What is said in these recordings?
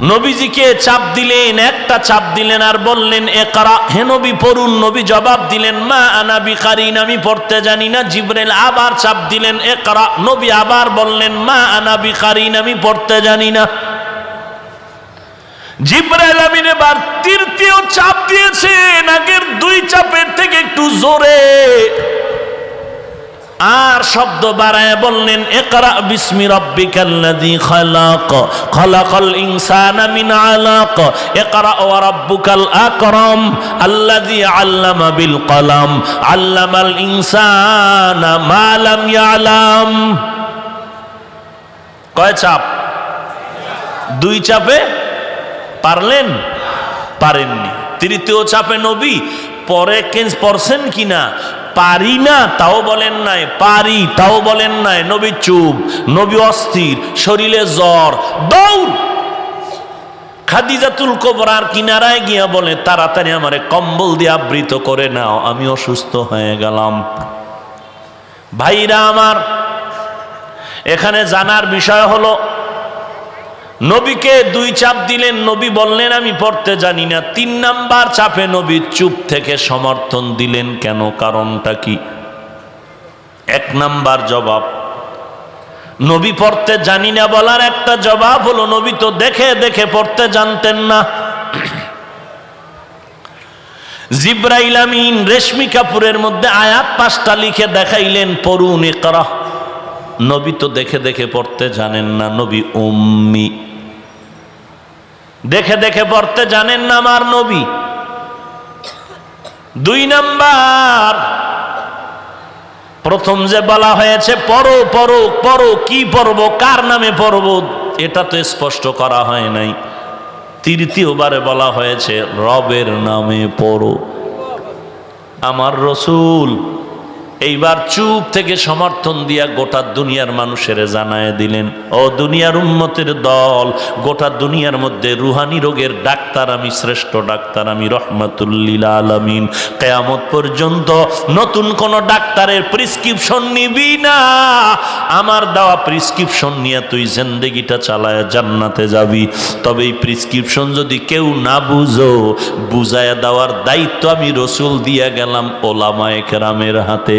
নবীজিকে চাপ দিলেন, একটা চাপ দিলেন আর বললেন, একরা হে নবী, পড়ুন। নবী জবাব দিলেন, মা আনাবি কারিন আমি পড়তে জানি না। জিব্রাইল আবার চাপ দিলেন, একরা নবী আবার বললেন, মা আনাবি কারিন আমি পড়তে জানি না। জিব্রাইল আমিন এবার তৃতীয় চাপ দিয়েছেন, আগের দুই চাপের থেকে একটু জোরে। আর শব্দ বাড়ায় বললেন একরা বিসমি রাব্বিকাল্লাযী খালাক, খালাকাল ইনসানা মিন আলাক একরা ওয়া রাব্বুকাল আকরাম, আল্লাযী আল্লামা বিল কলাম, আল্লামাল ইনসানা মা লাম ইয়ালাম। কয় চাপ? দুই চাপে পারলেন? পারেননি। তৃতীয় চাপে নবী, পরে পড়ছেন কিনা? পারি না, তাও বলেন নাই, পারি, তাও বলেন নাই, নবী চুপ, নবী অস্থির, শরীরে জ্বর, দৌড়। খাদিজাতুল কোবরার কিনারায় গিয়া বলে, তাড়াতাড়ি আমারে কম্বল দিয়ে আবৃত করে নাও, আমি অসুস্থ হয়ে গেলাম। ভাইরা আমার, এখানে জানার বিষয় হলো নবীকে দুই চাপ দিলেন, নবী বললেন, আমি পড়তে জানি না। তিন নাম্বার চাপে নবী চুপ থেকে সমর্থন দিলেন কেন, কারণটা কি? এক নাম্বার জবাব, নবী পড়তে জানি না বলার একটা জবাব হলো, নবী তো দেখে দেখে পড়তে জানতেন না। জিব্রাইল আমিন রেশমি কাপুরের মধ্যে আয়াত পাঁচটা লিখে দেখাইলেন, পড়ুন একরা নবী তো দেখে দেখে পড়তে জানেন না, নবী উম্মি। দেখে দেখে পড়তে জানেন না আমার নবী। দুই নাম্বার, প্রথম যে বলা হয়েছে, পড়ো পড়ো পড়ো, কি পড়ব, কার নামে পড়ব, এটা তো স্পষ্ট করা হয় নাই। তৃতীয়বারে বলা হয়েছে, রবের নামে পড়ো। আমার রসুল এইবার চুপ থেকে সমর্থন দিয়া গোটা দুনিয়ার মানুষের জানায় দিলেন, ও দুনিয়ার উন্মতের দল, গোটা দুনিয়ার মধ্যে রুহানি রোগের ডাক্তার আমি, শ্রেষ্ঠ ডাক্তার আমি রহমাতুল্লিল আলমিন। কেয়ামত পর্যন্ত নতুন কোন ডাক্তারের প্রিসক্রিপশন নিবি না। আমার দেওয়া প্রিসক্রিপশন নিয়ে তুই জিন্দেগিটা চালায় জান্নাতে যাবি। তবে এই প্রিসক্রিপশন যদি কেউ না বুঝো, বুঝায় দেওয়ার দায়িত্ব আমি রসুল দিয়া গেলাম ওলামায়ে কেরামের হাতে।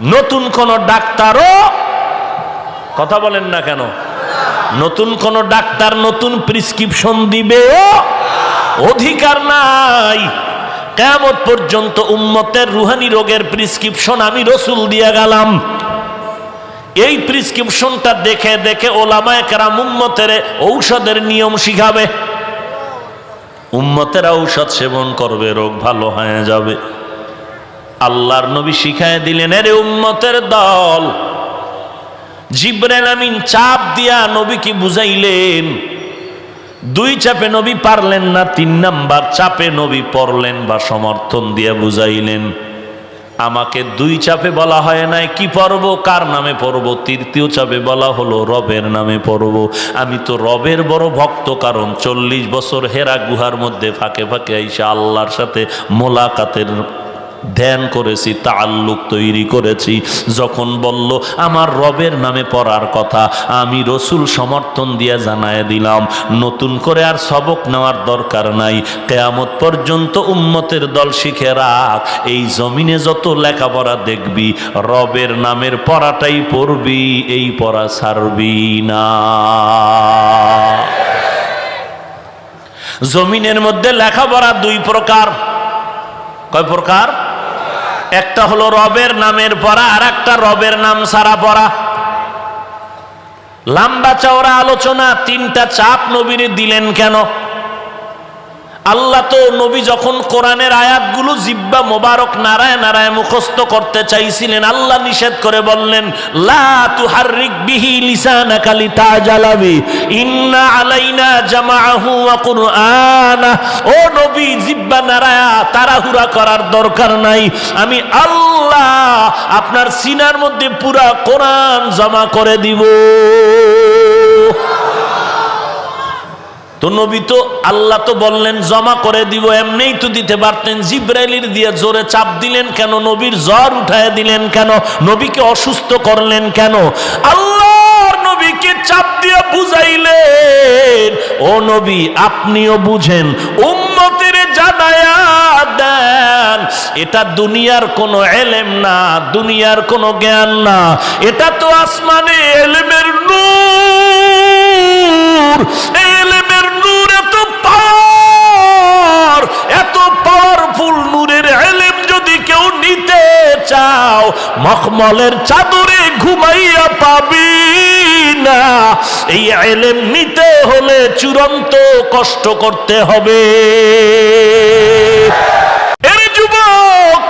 নতুন কোন ডাক্তারও কথা বলেন না কেন? নতুন কোন ডাক্তার নতুন প্রিসক্রিপশন দিবে অধিকার নাই। কেমত পর্যন্ত উম্মতের রুহানি রোগের প্রিসক্রিপশন আমি রসুল দিয়ে গেলাম। এই প্রিসক্রিপশনটা দেখে দেখে ওলামায় কারাম উম্মতের ঔষধের নিয়ম শিখাবে। উম্মতের ঔষধ সেবন করবে, রোগ ভালো হয়ে যাবে। আল্লাহর নবী শিখায় দিলেন, এরে উম্মতের দল, জিব্রাইল আমিন চাপ দিয়া নবীকে বুঝাইলেন, দুই চাপে নবী পারলেন না, তিন নাম্বার চাপে নবী পড়লেন বা সমর্থন দিয়া বুঝাইলেন। আমাকে দুই চাপে বলা হয় নাই, কি পড়ব, কার নামে পড়ব? তৃতীয় চাপে বলা হলো, রবের নামে পড়ব। আমি তো রবের বড় ভক্ত, কারণ চল্লিশ বছর হেরা গুহার মধ্যে ফাঁকে ফাঁকে আইসা আল্লাহর সাথে মোলাকাতের ধ্যান করেছি তাল্লুক তৈরি করেছি। যখন বলল, আমার রবের নামে পড়ার কথা আমি রসুল সমর্থন দিয়ে জানায় দিলাম, নতুন করে আর সবক নেওয়ার দরকার নাই। কেয়ামত পর্যন্ত উম্মতের দল শিখে রাখ, এই জমিনে যত লেখাপড়া দেখবি, রবের নামের পড়াটাই পড়বি, এই পড়া ছাড়বি না। জমিনের মধ্যে লেখাপড়া দুই প্রকার। কয় প্রকার? একটা হলো রবের নামের পড়া আর একটা রবের নাম সারা পড়া লাম্বা চওড়া আলোচনা, তিনটা চাপ নবীর দিলেন কেন? আল্লাহ তো নবী যখন কোরআনের আয়াতগুলো জিব্বা মোবারক নারায় নারায় মুখস্থ করতে চাইছিলেন, আল্লাহ নিষেধ করে বললেন, লা লিতাজালাবি ইন্না আলাইনা ও নবী, জিব্বা নারায়া তাড়াহুড়া করার দরকার নাই। আমি আল্লাহ আপনার সিনার মধ্যে পুরা কোরআন জমা করে দিব। তো নবী তো আল্লাহ তো বললেন, জমা করে দিব, এমনিই তো দিতে পারতেন। জিব্রাইলির দিয়ে জোরে চাপ দিলেন কেন? নবীর জ্বর উঠায় দিলেন কেন? নবীকে অসুস্থ করলেন কেন? আল্লাহর নবীকে চাপ দিয়ে বুঝাইলেন, ও নবী, আপনিও বুঝেন, উম্মতের জানায়া দেন। এটা দুনিয়ার কোনো এলেম না, দুনিয়ার কোনো জ্ঞান না। এটা তো আসমানে এলেমের নূর। এই এলেমের নূর এত পাওয়ার, এত পাওয়ারফুল নূরের যদি কেউ নিতে চাও, মখমলের চাদরে ঘুমাইয়া পাবি না। এই এলেম নিতে হলে চূড়ান্ত কষ্ট করতে হবে। যুবক,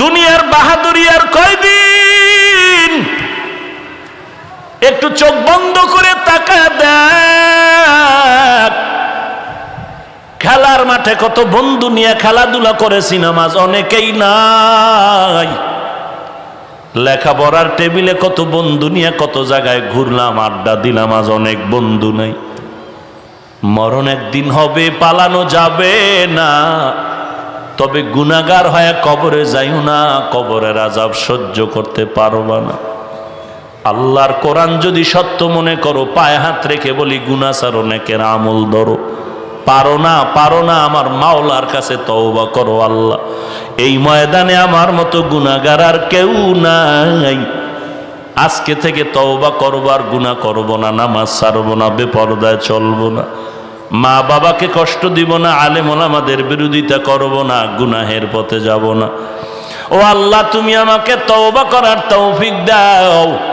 দুনিয়ার বাহাদুরি আর কয়দিন? একটু চোখ বন্ধ খেলার মাঠে কত বন্ধু নিয়ে খেলাধুলা করেছি নামাজ অনেকেই নাই। লেখাপড়ার টেবিলে কত বন্ধু নিয়ে কত জায়গায় ঘুরলাম, আড্ডা দিলাম, আজ অনেক বন্ধু নাই। মরণ একদিন হবে, পালানো যাবে না। তবে গুনাগার হয়ে কবরে যাইও না, কবরের আজাব সহ্য করতে পারবা না। আল্লাহর কোরআন যদি সত্য মনে করো, পায়ে হাত রেখে বলি গুনাসার অনেকের আমল ধরো। পারো না পারো না আমার মাওলার কাছে তওবা করো আল্লাহ। এই ময়দানে আমার মতো গুনাগার আর কেউ নাই। আজকে থেকে তওবা করবার গুনাহ করব না, নামাজ ছাড়বো না, বেপরদায় চলবো না। মা বাবাকে কষ্ট দিব না, আলেম ওলামাদের বিরোধিতা করব না, গুনাহের পথে যাব না। ও আল্লাহ, তুমি আমাকে তওবা করার তৌফিক দাও।